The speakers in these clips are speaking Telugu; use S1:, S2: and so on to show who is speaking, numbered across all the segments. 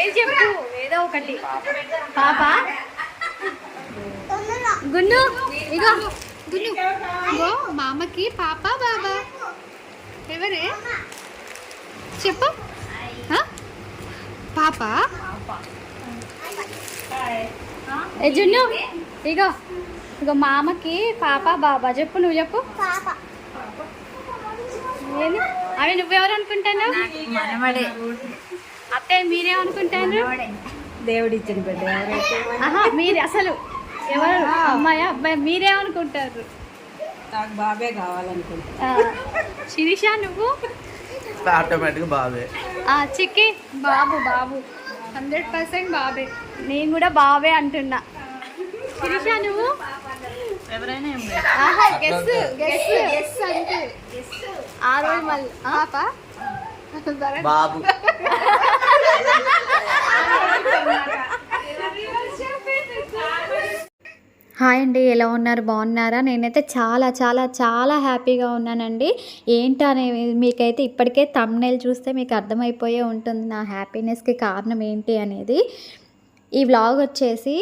S1: ఏం చెప్పు. ఏదో ఒకటి. పాప? గుండు ఇగో.
S2: గుల్లు ఇగో మామకి పాప బాబా. ఎవరే? చెప్పు? పాప?
S1: ఏ జున్ను. ఇగో. ఇగో మామకి పాప బాబా. చెప్పు నువ్వు చెప్పు? అవి నువ్వెవరు అనుకుంటాను అత్తయ్య మీరేమనుకుంటాను
S3: దేవుడిచ్చిన బిడ్డ ఎవరైతే
S1: ఆహా మీరు అసలు ఎవరు? అమ్మాయి అబ్బాయి మీరేమనుకుంటారు
S3: నాకు బాబే కావాలనుకుంటా.
S1: ఆ, శిరీష నువ్వు?
S4: ఆటోమేటిక్ బాబే.
S1: ఆ, చిక్కి
S2: బాబు బాబు. హండ్రెడ్ పర్సెంట్ బాబే.
S1: నేను కూడా బావే అంటున్నా. శిరీష నువ్వు?
S3: ఎవరైనా
S1: గెస్ గెస్
S2: ఎస్ అంటే.
S1: ఆ రోజు మళ్ళీ
S4: బాబు.
S1: హాయ్ అండి ఎలా ఉన్నారు? బాగున్నారా? నేనైతే చాలా చాలా చాలా హ్యాపీగా ఉన్నానండి. ఏంటనే మీకైతే ఇప్పటికే తమ్నైల్ చూస్తే మీకు అర్థమైపోయే ఉంటుంది నా హ్యాపీనెస్కి కారణం ఏంటి అనేది. ఈ వ్లాగ్ వచ్చేసి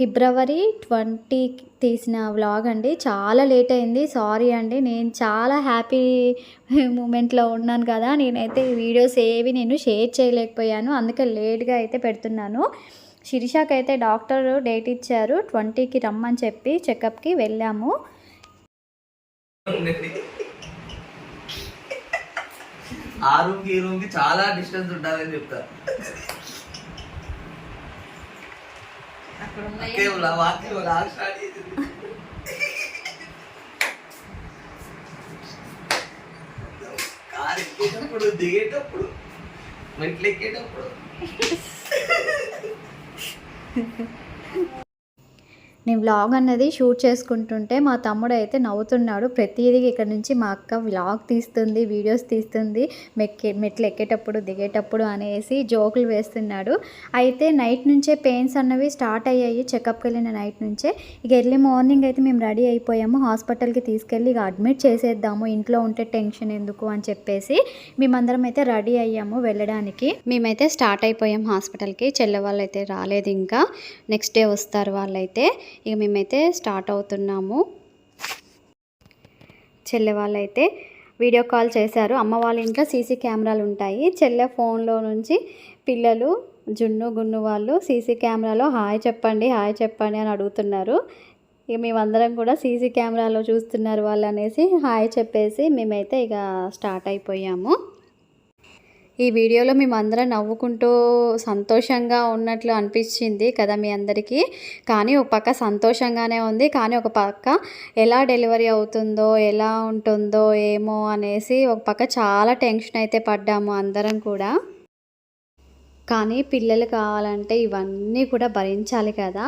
S1: ఫిబ్రవరి ట్వంటీ తీసిన వ్లాగ్ అండి. చాలా లేట్ అయింది. సారీ అండి. నేను చాలా హ్యాపీ మూమెంట్లో ఉన్నాను కదా. నేనైతే ఈ వీడియోస్ ఏవి నేను షేర్ చేయలేకపోయాను. అందుకే లేట్గా అయితే పెడుతున్నాను. శిరీషాకి అయితే డాక్టర్ డేట్ ఇచ్చారు. ట్వంటీకి రమ్మని చెప్పి చెకప్కి వెళ్ళాము.
S4: ఆ రూమ్కి ఈ రూమ్కి చాలా డిస్టెన్స్ ఉండాలని చెప్తారు
S3: అక్కడ
S4: అక్కే ఉలా వాకి ఉలా స్టార్ట్ చేసింది కారు ఎక్కేటప్పుడు దిగేటప్పుడు మెట్లు ఎక్కేటప్పుడు.
S1: నేను వ్లాగ్ అన్నది షూట్ చేసుకుంటుంటే మా తమ్ముడు అయితే నవ్వుతున్నాడు. ప్రతిదీ ఇక్కడ నుంచి మా అక్క వ్లాగ్ తీస్తుంది వీడియోస్ తీస్తుంది మెక్కి మెట్లు ఎక్కేటప్పుడు దిగేటప్పుడు అనేసి జోకులు వేస్తున్నాడు. అయితే నైట్ నుంచే పెయిన్స్ అన్నవి స్టార్ట్ అయ్యాయి. చెకప్కి వెళ్ళిన నైట్ నుంచే. ఇక ఎర్లీ మార్నింగ్ అయితే మేము రెడీ అయిపోయాము. హాస్పిటల్కి తీసుకెళ్ళి ఇక అడ్మిట్ చేసేద్దాము. ఇంట్లో ఉంటే టెన్షన్ ఎందుకు అని చెప్పేసి మేమందరం అయితే రెడీ అయ్యాము వెళ్ళడానికి. మేమైతే స్టార్ట్ అయిపోయాం హాస్పిటల్కి. చెల్లె వాళ్ళు అయితే రాలేదు ఇంకా. నెక్స్ట్ డే వస్తారు వాళ్ళైతే. ఇక మేమైతే స్టార్ట్ అవుతున్నాము. చెల్లె వాళ్ళైతే వీడియో కాల్ చేశారు. అమ్మ వాళ్ళ ఇంట్లో సీసీ కెమెరాలు ఉంటాయి. చెల్లె ఫోన్లో నుంచి పిల్లలు జున్ను గున్ను వాళ్ళు సీసీ కెమెరాలో హాయ్ చెప్పండి హాయ్ చెప్పండి అని అడుగుతున్నారు. ఇక మేమందరం కూడా సీసీ కెమెరాలో చూస్తున్నారు వాళ్ళు అనేసి హాయ్ చెప్పేసి మేమైతే ఇక స్టార్ట్ అయిపోయాము. ఈ వీడియోలో మేము అందరం నవ్వుకుంటూ సంతోషంగా ఉన్నట్లు అనిపించింది కదా మీ అందరికీ. కానీ ఒక పక్క సంతోషంగానే ఉంది. కానీ ఒక పక్క ఎలా డెలివరీ అవుతుందో ఎలా ఉంటుందో ఏమో అనేసి ఒక పక్క చాలా టెన్షన్ అయితే పడ్డాము అందరం కూడా. కానీ పిల్లలు కావాలంటే ఇవన్నీ కూడా భరించాలి కదా.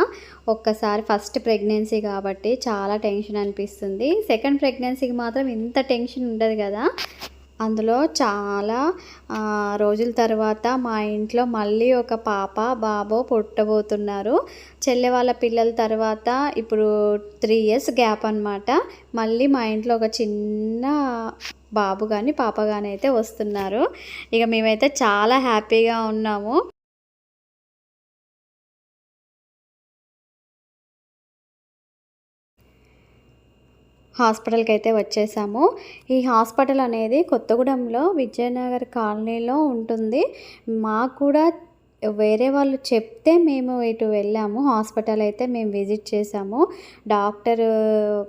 S1: ఒక్కసారి ఫస్ట్ ప్రెగ్నెన్సీ కాబట్టి చాలా టెన్షన్ అనిపిస్తుంది. సెకండ్ ప్రెగ్నెన్సీకి మాత్రం ఇంత టెన్షన్ ఉండదు కదా. అందులో చాలా రోజుల తర్వాత మా ఇంట్లో మళ్ళీ ఒక పాప బాబో పుట్టబోతున్నారు. చెల్లె వాళ్ళ పిల్లల తర్వాత ఇప్పుడు త్రీ ఇయర్స్ గ్యాప్ అనమాట మళ్ళీ మా ఇంట్లో ఒక చిన్న బాబు కానీ పాప కానీ అయితే వస్తున్నారు. ఇక మేమైతే చాలా హ్యాపీగా ఉన్నాము. హాస్పిటల్కి అయితే వచ్చేసాము. ఈ హాస్పిటల్ అనేది కొత్తగూడెంలో విజయనగర్ కాలనీలో ఉంటుంది. మాకు కూడా వేరే వాళ్ళు చెప్తే మేము ఇటు వెళ్ళాము హాస్పిటల్ అయితే మేము విజిట్ చేసాము డాక్టర్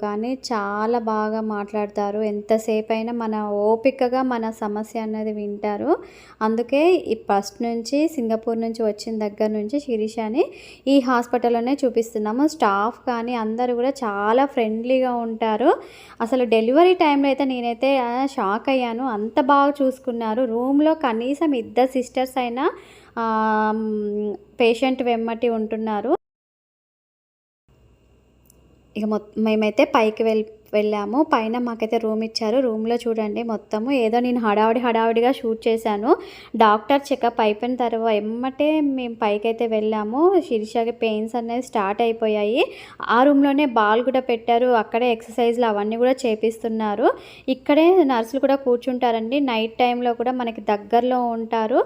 S1: కానీ చాలా బాగా మాట్లాడతారు. ఎంతసేపు అయినా మన ఓపికగా మన సమస్య అన్నది వింటారు. అందుకే ఈ ఫస్ట్ నుంచి సింగపూర్ నుంచి వచ్చిన దగ్గర నుంచి శిరీషని ఈ హాస్పిటల్లోనే చూపిస్తున్నాము. స్టాఫ్ కానీ అందరూ కూడా చాలా ఫ్రెండ్లీగా ఉంటారు. అసలు డెలివరీ టైంలో అయితే నేనైతే షాక్ అయ్యాను. అంత బాగా చూసుకున్నారు. రూమ్లో కనీసం ఇద్దరు సిస్టర్స్ అయినా పేషెంట్ వెమ్మటి ఉంటున్నారు. ఇక మొత్తం మేమైతే పైకి వెళ్ వెళ్ళాము. పైన మాకైతే రూమ్ ఇచ్చారు. రూమ్లో చూడండి మొత్తము. ఏదో నేను హడావిడి హడావిడిగా షూట్ చేశాను. డాక్టర్ చెకప్ అయిపోయిన తర్వాత ఎమ్మటే మేము పైకైతే వెళ్ళాము. శిరీషకి పెయిన్స్ అనేవి స్టార్ట్ అయిపోయాయి. ఆ రూమ్లోనే బాల్ కూడా పెట్టారు. అక్కడే ఎక్సర్సైజ్లు అవన్నీ కూడా చేపిస్తున్నారు. ఇక్కడే నర్సులు కూడా కూర్చుంటారండి. నైట్ టైంలో కూడా మనకి దగ్గరలో ఉంటారు.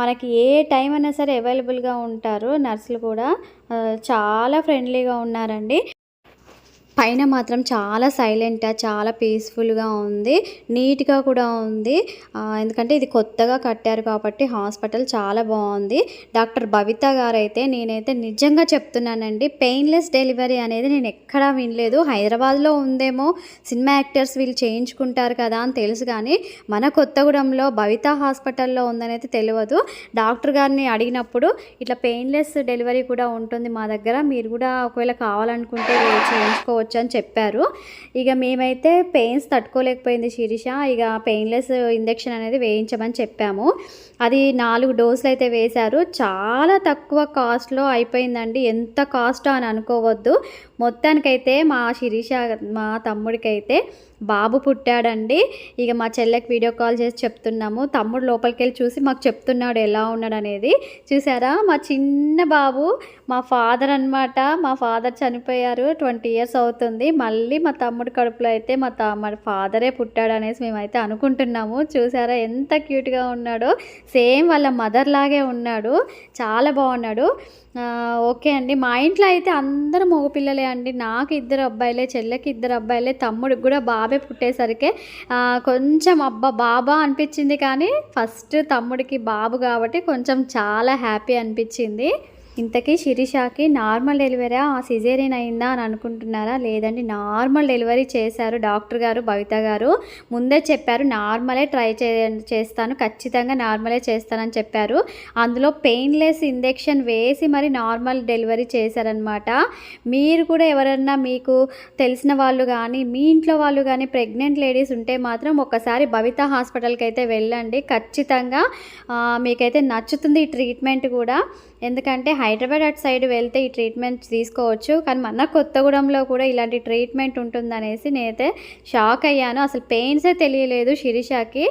S1: మనకి ఏ టైం అయినా సరే అవైలబుల్గా ఉంటారు నర్సులు కూడా. చాలా ఫ్రెండ్లీగా ఉన్నారండి. పైన మాత్రం చాలా సైలెంట్గా చాలా పీస్ఫుల్గా ఉంది. నీట్గా కూడా ఉంది. ఎందుకంటే ఇది కొత్తగా కట్టారు కాబట్టి హాస్పిటల్ చాలా బాగుంది. డాక్టర్ భవిత గారు అయితే నేనైతే నిజంగా చెప్తున్నానండి పెయిన్లెస్ డెలివరీ అనేది నేను ఎక్కడా వినలేదు. హైదరాబాద్లో ఉందేమో సినిమా యాక్టర్స్ వీళ్ళు చేయించుకుంటారు కదా అని తెలుసు కానీ మన కొత్తగూడెంలో భవిత హాస్పిటల్లో ఉందని అయితే తెలియదు డాక్టర్ గారిని అడిగినప్పుడు ఇట్లా పెయిన్లెస్ డెలివరీ కూడా ఉంటుంది మా దగ్గర మీరు కూడా ఒకవేళ కావాలనుకుంటే చేయించుకోవచ్చు అని చెప్పారు. ఇక మేమైతే పెయిన్స్ తట్టుకోలేకపోయింది శిరీష. ఇక పెయిన్లెస్ ఇంజెక్షన్ అనేది వేయించమని చెప్పాము. అది నాలుగు డోసులు అయితే వేశారు. చాలా తక్కువ కాస్ట్లో అయిపోయిందండి. ఎంత కాస్ట్ అని అనుకోవద్దు. మొత్తానికైతే మా శిరీష మా తమ్ముడికైతే బాబు పుట్టాడండి. ఇక మా చెల్లెకి వీడియో కాల్ చేసి చెప్తున్నాము. తమ్ముడు లోపలికి వెళ్ళి చూసి మాకు చెప్తున్నాడు ఎలా ఉన్నాడు అనేది చూసారా? మా చిన్న బాబు మా ఫాదర్ అన్నమాట. మా ఫాదర్ చనిపోయారు ట్వంటీ ఇయర్స్ అవుతుంది. మళ్ళీ మా తమ్ముడు కడుపులో అయితే మా త మా ఫాదరే పుట్టాడు అనేసి మేమైతే అనుకుంటున్నాము. చూసారా? ఎంత క్యూట్గా ఉన్నాడో. సేమ్ వాళ్ళ మదర్ లాగే ఉన్నాడు. చాలా బాగున్నాడు. ఓకే అండి. మా ఇంట్లో అయితే అందరూ మగపిల్లలే అండి. నాకు ఇద్దరు అబ్బాయిలే చెల్లెకి ఇద్దరు అబ్బాయిలే తమ్ముడికి కూడా బాబే పుట్టేసరికి కొంచెం అబ్బా బాబా అనిపించింది కానీ ఫస్ట్ తమ్ముడికి బాబు కాబట్టి కొంచెం చాలా హ్యాపీ అనిపించింది. ఇంతకీ శిరీషాకి నార్మల్ డెలివరీ ఆ సిజేరియన్ అయిందా అని అనుకుంటున్నారా? లేదండి నార్మల్ డెలివరీ చేశారు డాక్టర్ గారు భవిత గారు. ముందే చెప్పారు నార్మలే ట్రై చే చేస్తాను ఖచ్చితంగా నార్మలే చేస్తానని చెప్పారు. అందులో పెయిన్లెస్ ఇంజెక్షన్ వేసి మరి నార్మల్ డెలివరీ చేశారనమాట మీరు కూడా ఎవరన్నా మీకు తెలిసిన వాళ్ళు కానీ మీ ఇంట్లో వాళ్ళు కానీ ప్రెగ్నెంట్ లేడీస్ ఉంటే మాత్రం ఒకసారి భవిత హాస్పిటల్కి అయితే వెళ్ళండి. ఖచ్చితంగా మీకైతే నచ్చుతుంది ఈ ట్రీట్మెంట్ కూడా. ఎందుకంటే హైదరాబాద్ అటు సైడ్ వెళ్తే ఈ ట్రీట్మెంట్ తీసుకోవచ్చు కానీ మన కొత్తగూడెంలో కూడా ఇలాంటి ట్రీట్మెంట్ ఉంటుందనేసి నేనైతే షాక్ అయ్యాను. అసలు పెయిన్సే తెలియలేదు శిరీషాకి.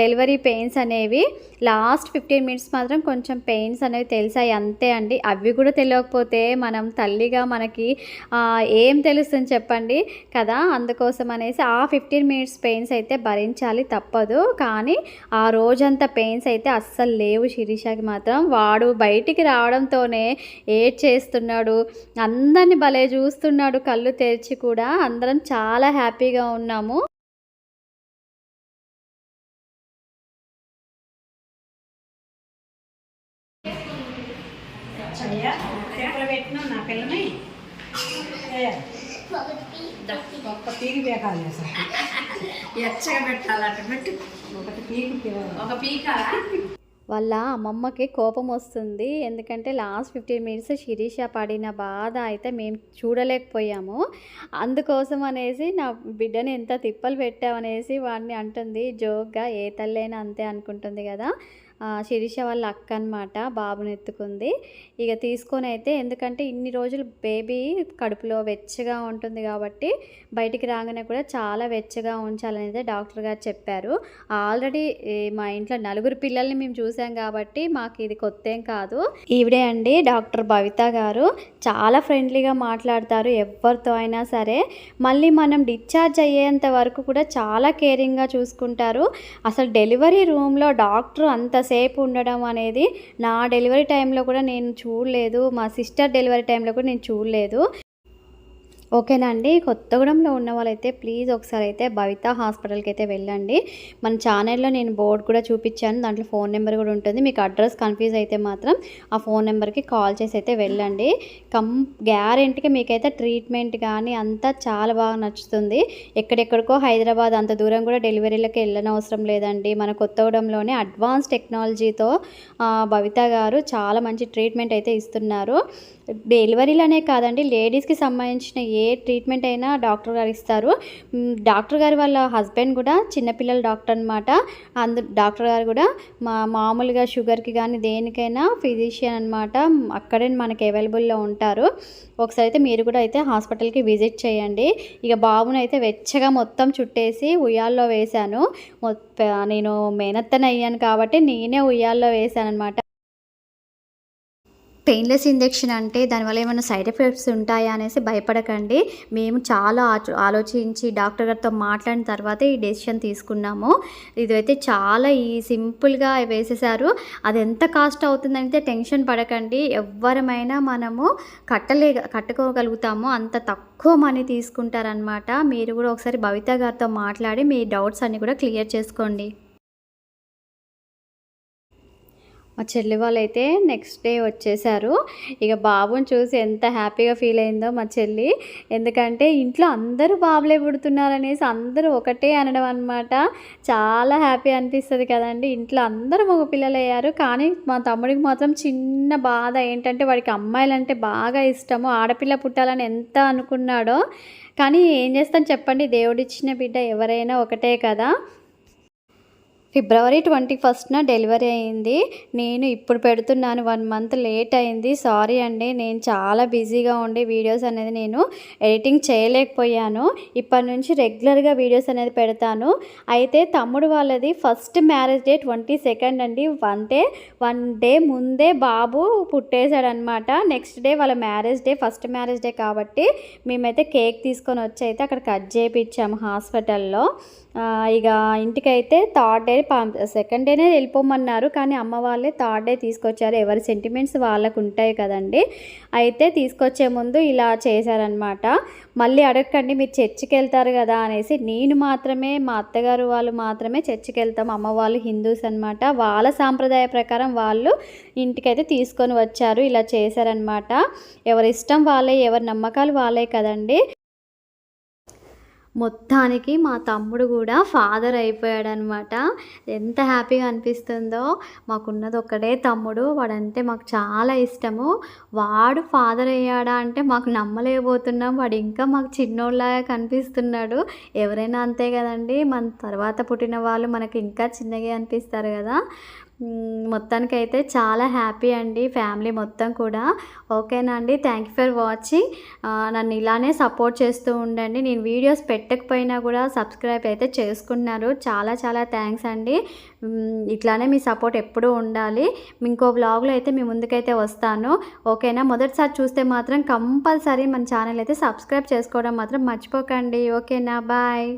S1: డెలివరీ పెయిన్స్ అనేవి లాస్ట్ ఫిఫ్టీన్ మినిట్స్ మాత్రం కొంచెం పెయిన్స్ అనేవి తెలిసాయి అంతే అండి. అవి కూడా తెలియకపోతే మనం తల్లిగా మనకి ఏం తెలుస్తుంది చెప్పండి కదా? అందుకోసం అనేసి ఆ ఫిఫ్టీన్ మినిట్స్ పెయిన్స్ అయితే భరించాలి తప్పదు. కానీ ఆ రోజంతా పెయిన్స్ అయితే అస్సలు లేవు శిరీషకి మాత్రం. వాడు బయటికి రావడంతోనే ఏడ్ చేస్తున్నాడు. అందరిని భలే చూస్తున్నాడు కళ్ళు తెరిచి కూడా. అందరం చాలా హ్యాపీగా ఉన్నాము.
S3: అయ్యా ఎక్కడ పెట్టినా నా పిల్లని? అయ్యా, ఒక్క పీకి పీకాలి అసలు.
S5: ఎచ్చగా పెట్టాలంట పెట్టు.
S3: ఒకటి పీకి.
S5: ఒక పీక?
S1: వాళ్ళ అమ్మమ్మకి కోపం వస్తుంది. ఎందుకంటే లాస్ట్ ఫిఫ్టీన్ మినిట్స్ శిరీష పడిన బాధ అయితే మేము చూడలేకపోయాము. అందుకోసం అనేసి నా బిడ్డని ఎంత తిప్పలు పెట్టామనేసి వాడిని అంటుంది. జోక్గా ఏ తల్లైనా అంతే అనుకుంటుంది కదా. శిరీష వాళ్ళ అక్క అనమాట బాబుని ఎత్తుకుంది. ఇక తీసుకొని అయితే ఎందుకంటే ఇన్ని రోజులు బేబీ కడుపులో వెచ్చగా ఉంటుంది కాబట్టి బయటికి రాగానే కూడా చాలా వెచ్చగా ఉంచాలనేది డాక్టర్ గారు చెప్పారు. ఆల్రెడీ మా ఇంట్లో నలుగురు పిల్లల్ని మేము చూసాం కాబట్టి మాకు ఇది కొత్త ఏం కాదు. ఈవిడే అండి డాక్టర్ భవిత గారు. చాలా ఫ్రెండ్లీగా మాట్లాడతారు ఎవరితో అయినా సరే. మళ్ళీ మనం డిశ్చార్జ్ అయ్యేంత వరకు కూడా చాలా కేరింగ్గా చూసుకుంటారు. అసలు డెలివరీ రూమ్లో డాక్టర్ అంత సేపు ఉండడం అనేది నా డెలివరీ టైంలో కూడా నేను చూడలేదు. మా సిస్టర్ డెలివరీ టైంలో కూడా నేను చూడలేదు. ఓకేనా అండి? కొత్తగూడెంలో ఉన్న వాళ్ళైతే ప్లీజ్ ఒకసారి అయితే భవిత హాస్పిటల్కి అయితే వెళ్ళండి. మన ఛానల్లో నేను బోర్డు కూడా చూపించాను. దాంట్లో ఫోన్ నెంబర్ కూడా ఉంటుంది. మీకు అడ్రస్ కన్ఫ్యూజ్ అయితే మాత్రం ఆ ఫోన్ నెంబర్కి కాల్ చేసి అయితే వెళ్ళండి. కం గ్యారెంటీగా మీకైతే ట్రీట్మెంట్ కానీ అంతా చాలా బాగా నచ్చుతుంది. ఎక్కడెక్కడికో హైదరాబాద్ అంత దూరం కూడా డెలివరీలకు వెళ్ళనవసరం లేదండి. మన కొత్తగూడెంలోనే అడ్వాన్స్ టెక్నాలజీతో భవిత గారు చాలా మంచి ట్రీట్మెంట్ అయితే ఇస్తున్నారు. డెలివరీలనే కాదండి లేడీస్కి సంబంధించిన ఏ ఏ ట్రీట్మెంట్ అయినా డాక్టర్ గారు ఇస్తారు. డాక్టర్ గారి వాళ్ళ హస్బెండ్ కూడా చిన్నపిల్లల డాక్టర్ అనమాట అందు డాక్టర్ గారు కూడా మా మామూలుగా షుగర్కి కానీ దేనికైనా ఫిజిషియన్ అనమాట అక్కడే మనకి అవైలబుల్లో ఉంటారు. ఒకసారి అయితే మీరు కూడా అయితే హాస్పిటల్కి విజిట్ చేయండి. ఇక బాబుని అయితే వెచ్చగా మొత్తం చుట్టేసి ఉయ్యాల్లో వేశాను. నేను మేనత్తన అయ్యాను కాబట్టి నేనే ఉయ్యాల్లో వేశాను అనమాట పెయిన్లెస్ ఇంజెక్షన్ అంటే దానివల్ల ఏమైనా సైడ్ ఎఫెక్ట్స్ ఉంటాయా అనేసి భయపడకండి. మేము చాలా ఆచ- ఆలోచించి డాక్టర్ గారితో మాట్లాడిన తర్వాత ఈ డెసిషన్ తీసుకున్నాము. ఇదైతే చాలా ఈ సింపుల్గా వేసేసారు. అది ఎంత కాస్ట్ అవుతుందంటే టెన్షన్ పడకండి. ఎవ్వరమైనా మనము కట్టలే కట్టుకోగలుగుతాము. అంత తక్కువ మనీ తీసుకుంటారనమాట మీరు కూడా ఒకసారి భవిత గారితో మాట్లాడి మీ డౌట్స్ అన్నీ కూడా క్లియర్ చేసుకోండి. మా చెల్లి వాళ్ళైతే నెక్స్ట్ డే వచ్చేసారు. ఇక బాబుని చూసి ఎంత హ్యాపీగా ఫీల్ అయిందో మా చెల్లి. ఎందుకంటే ఇంట్లో అందరూ బాబులే పుడుతున్నారనేసి అందరూ ఒకటే అనడం అనమాట చాలా హ్యాపీ అనిపిస్తుంది కదండి. ఇంట్లో అందరూ మగ పిల్లలు అయ్యారు కానీ మా తమ్ముడికి మాత్రం చిన్న బాధ ఏంటంటే వాడికి అమ్మాయిలంటే బాగా ఇష్టము. ఆడపిల్ల పుట్టాలని ఎంత అనుకున్నాడో. కానీ ఏం చేస్తాను చెప్పండి. దేవుడిచ్చిన బిడ్డ ఎవరైనా ఒకటే కదా. ఫిబ్రవరి ట్వంటీ ఫస్ట్న డెలివరీ అయింది. నేను ఇప్పుడు పెడుతున్నాను వన్ మంత్ లేట్ అయింది. సారీ అండి నేను చాలా బిజీగా ఉండి వీడియోస్ అనేది నేను ఎడిటింగ్ చేయలేకపోయాను. ఇప్పటి నుంచి రెగ్యులర్గా వీడియోస్ అనేది పెడతాను. అయితే తమ్ముడు వాళ్ళది first marriage day twenty second అండి. అంటే వన్ డే ముందే బాబు పుట్టేశాడనమాట నెక్స్ట్ డే వాళ్ళ marriage day first marriage day కాబట్టి మేమైతే కేక్ తీసుకొని వచ్చి అయితే అక్కడ కట్ చేయించాము హాస్పిటల్లో. ఇక ఇంటికైతే థర్డ్ డే సెకండ్ డేనే వెళ్ళిపోమన్నారు కానీ అమ్మ వాళ్ళే థర్డ్ డే తీసుకొచ్చారు. ఎవరి సెంటిమెంట్స్ వాళ్ళకు ఉంటాయి కదండి. అయితే తీసుకొచ్చే ముందు ఇలా చేశారనమాట మళ్ళీ అడగకండి మీరు చర్చికి వెళ్తారు కదా అనేసి నేను మాత్రమే మా అత్తగారు వాళ్ళు మాత్రమే చర్చికి వెళ్తాం అమ్మ వాళ్ళు హిందూస్ అనమాట వాళ్ళ సాంప్రదాయ ప్రకారం వాళ్ళు ఇంటికైతే తీసుకొని వచ్చారు ఇలా చేశారనమాట ఎవరి ఇష్టం వాళ్ళే ఎవరి నమ్మకాలు వాళ్ళే కదండి. మొత్తానికి మా తమ్ముడు కూడా ఫాదర్ అయిపోయాడనమాట. ఎంత హ్యాపీగా అనిపిస్తుందో. మాకున్నది ఒక్కడే తమ్ముడు. వాడంటే మాకు చాలా ఇష్టము. వాడు ఫాదర్ అయ్యాడా అంటే మాకు నమ్మలేకపోతున్నాం. వాడు ఇంకా మాకు చిన్నోళ్ళలాగా కనిపిస్తున్నాడు. ఎవరైనా అంతే కదండి. మన తర్వాత పుట్టిన వాళ్ళు మనకి ఇంకా చిన్నగా అనిపిస్తారు కదా. మొత్తానికైతే చాలా హ్యాపీ అండి ఫ్యామిలీ మొత్తం కూడా. ఓకేనా అండి? థ్యాంక్ యూ ఫర్ వాచింగ్ నన్ను ఇలానే సపోర్ట్ చేస్తూ ఉండండి. నేను వీడియోస్ పెట్టకపోయినా కూడా సబ్స్క్రైబ్ అయితే చేసుకున్నారు. చాలా చాలా థ్యాంక్స్ అండి. ఇట్లానే మీ సపోర్ట్ ఎప్పుడూ ఉండాలి. ఇంకో వ్లాగ్లో అయితే మీ ముందుకైతే వస్తాను. ఓకేనా? మొదటిసారి చూస్తే మాత్రం కంపల్సరీ మన ఛానల్ అయితే సబ్స్క్రైబ్ చేసుకోవడం మాత్రం మర్చిపోకండి. ఓకేనా? బాయ్